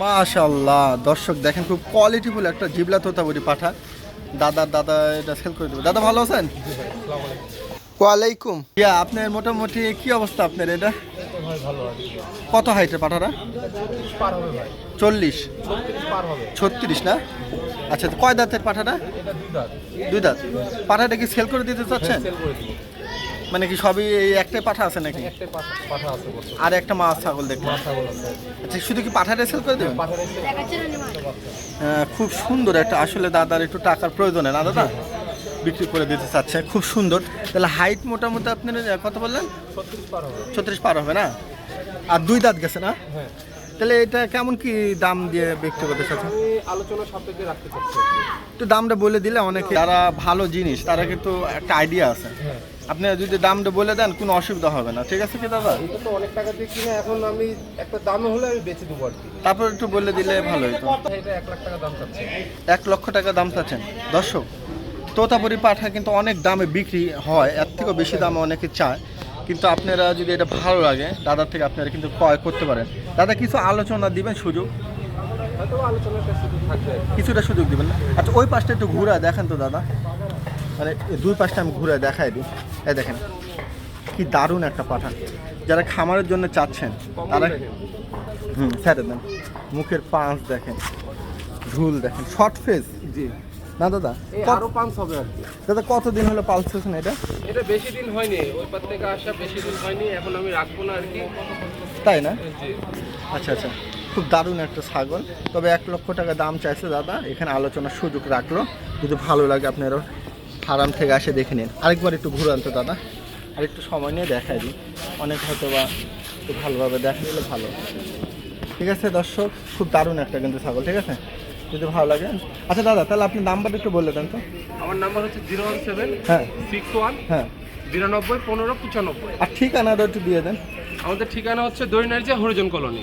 মাশাল্লাহ দর্শক দেখেন খুব কোয়ালিটিফুল একটা জিবলা তোতাবুরি পাঠা। দাদার দাদা এটা সেল করে দেবে। দাদা ভালো আছেন? ওয়ালাইকুম। ইয়া আপনার মোটামুটি কি অবস্থা আপনার এটা? কত হাইটের পাঠারা চল্লিশ। ছত্রিশ না? আচ্ছা কয় দাঁতের পাঠাটা? দুই দাঁত। পাঠাটা কি সেল করে দিতে চাচ্ছেন? মানে কি সবই এই একটাই পাঠা আছে নাকি? আর একটা মাছ ছাগল দেখলাম। আচ্ছা শুধু কি পাঠাটা সেল করে দেবেন? খুব সুন্দর একটা আসলে দাদার একটু টাকার প্রয়োজন না দাদা? বিক্রি করে দিতে চাচ্ছে খুব সুন্দর। তাহলে হাইট মোটামুটি আপনার আহ, কত বললেন? ছত্রিশ পার হবে। না? আর দুই দাঁত গেছে না? তাহলে এটা কেমন কি দাম দিয়ে বিক্রি করতে চাচ্ছেন? আলোচনা সাপেক্ষে রাখতে চাচ্ছি। একটু দামটা বলে দিলে অনেকে যারা ভালো জিনিস তারা কিন্তু একটা আইডিয়া আছে। আপনি যদি দামটা বলে দেন কোনো অসুবিধা হবে না। ঠিক আছে কি দাদা? এটা তো অনেক টাকা দিয়ে কিনে এখন আমি একটা দামে হলে আমি বেচে দেবো আর কি। তারপর একটু বলে দিলে ভালো হতো। এটা এক লাখ টাকা দাম চাচ্ছে। এক লক্ষ টাকা দাম চাচ্ছেন। দর্শক তোতাপুরি পাঠা কিন্তু অনেক দামে বিক্রি হয় এর থেকেও বেশি দামে অনেকে চায়। কিন্তু আপনারা যদি এটা ভালো লাগে দাদার থেকে আপনারা কিন্তু ক্রয় করতে পারেন। দাদা কিছু আলোচনা দিবেন সুযোগ। কিছুটা সুযোগ দিবেন না? আচ্ছা ওই পাশটা একটু ঘুরে দেখেন তো দাদা। মানে দুই পাশটা আমি ঘুরে দেখাই দিই। এই দেখেন কি দারুণ একটা পাঠান। যারা খামারের জন্য চাচ্ছেন তারা। হুম ছেড়ে দেন। মুখের পাঁচ দেখেন ঝুল দেখেন শর্ট ফেস জি। না দাদা? আরও পাঁচ হবে আর কি। দাদা কতদিন হলো পালছেছেন এটা? এটা বেশি দিন হয়নি ওই পার থেকে আসা বেশি দিন হয়নি এখন আমি রাখব না আর কি। তাই না? আচ্ছা আচ্ছা। খুব দারুণ একটা ছাগল। তবে এক লক্ষ টাকা দাম চাইছে দাদা এখানে আলোচনার সুযোগ রাখল। যদি ভালো লাগে আপনারা ফার্ম থেকে আসে দেখে নিন। আরেকবার একটু ঘুরে আনতো দাদা। আর একটু সময় নিয়ে দেখাই দিই। অনেক হয়তো বা একটু ভালোভাবে দেখা দিলে ভালো। ঠিক আছে দর্শক খুব দারুণ একটা কিন্তু ছাগল ঠিক আছে? যদি ভালো লাগে। আচ্ছা দাদা তাহলে আপনি নাম্বারটা একটু বলে দেন তো। আমার নাম্বার হচ্ছে জিরো ওয়ান সেভেন হ্যাঁ। সিক্স ওয়ান হ্যাঁ। বিরানব্বই পনেরো পঁচানব্বই। আর ঠিকানাটা একটু দিয়ে দেন। আমাদের ঠিকানা হচ্ছে দৈনারিজা হরিজন কলোনি।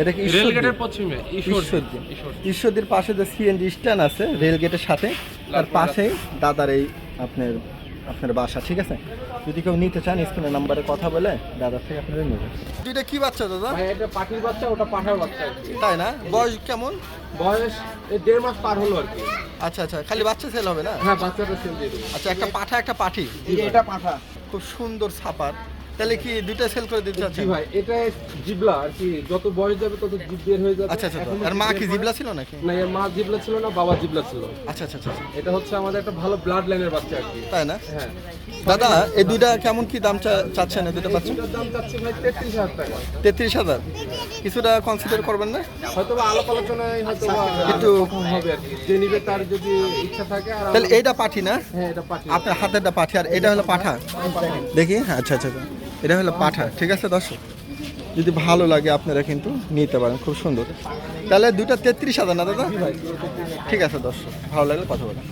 এটা কি রেল রেলগেটের পশ্চিমে ঈশ্বর ঈশ্বরদী। ঈশ্বর ঈশ্বরদীর পাশে যে সিএনজি স্ট্যান্ড আছে রেল গেটের সাথে তার পাশেই দাদার এই আপনার আপনার বাসা ঠিক আছে? যদি কেউ নিতে চান স্ক্রিনের নাম্বারে কথা বলে দাদার থেকে আপনারা নেবেন দুইটা কি বাচ্চা দাদা? ভাই এটা পাখির বাচ্চা ওটা পাঠার বাচ্চা। আর কি তাই না? বয়স কেমন? বয়স এই দেড় মাস পার হলো আর কি। আচ্ছা আচ্ছা খালি বাচ্চা সেল হবে না? হ্যাঁ বাচ্চাটা সেল দিয়ে দেবো। আচ্ছা একটা পাঠা একটা পাঠি। এটা পাঠা। খুব সুন্দর ছাপার। তাহলে কি দুইটা সেল করে দিতে চাচ্ছেন? ভাই এটা জিবলা আর কি যত বয়স যাবে তত জিব বের হয়ে যাবে। আচ্ছা আচ্ছা আর মা কি জিবলা- ছিল নাকি? না এর মা জিবলা ছিল না বাবা জিবলা ছিল। আচ্ছা আচ্ছা আচ্ছা আচ্ছা। এটা হচ্ছে আমাদের একটা ভালো ব্লাড লাইনের বাচ্চা আর কি। তাই না? হ্যাঁ। দাদা এই দুইটা কেমন কি দাম চাচ্ছেন এই দুটো বাচ্চা? দাম চাচ্ছি ভাই তেত্রিশ হাজার টাকা। তেত্রিশ হাজার? কিছুটা কনসিডার করবেন না? হয়তো আলাপ আলোচনায় হয়তো একটু- হবে আর কি। যে নিবে তার যদি ইচ্ছা থাকে আর তাহলে এইটা পাঠি না? হ্যাঁ এটা পাঠি। আপনার হাতেরটা পাঠি আর এটা হলো পাঠা? দেখি আচ্ছা আচ্ছা আচ্ছা। এটা হলো পাঠা ঠিক আছে দর্শক? যদি ভালো লাগে আপনারা কিন্তু নিতে পারেন, খুব সুন্দর। তাহলে দুটা তেত্রিশ হাজার না দাদা? ঠিক আছে দর্শক, ভালো লাগলে কথা বলেন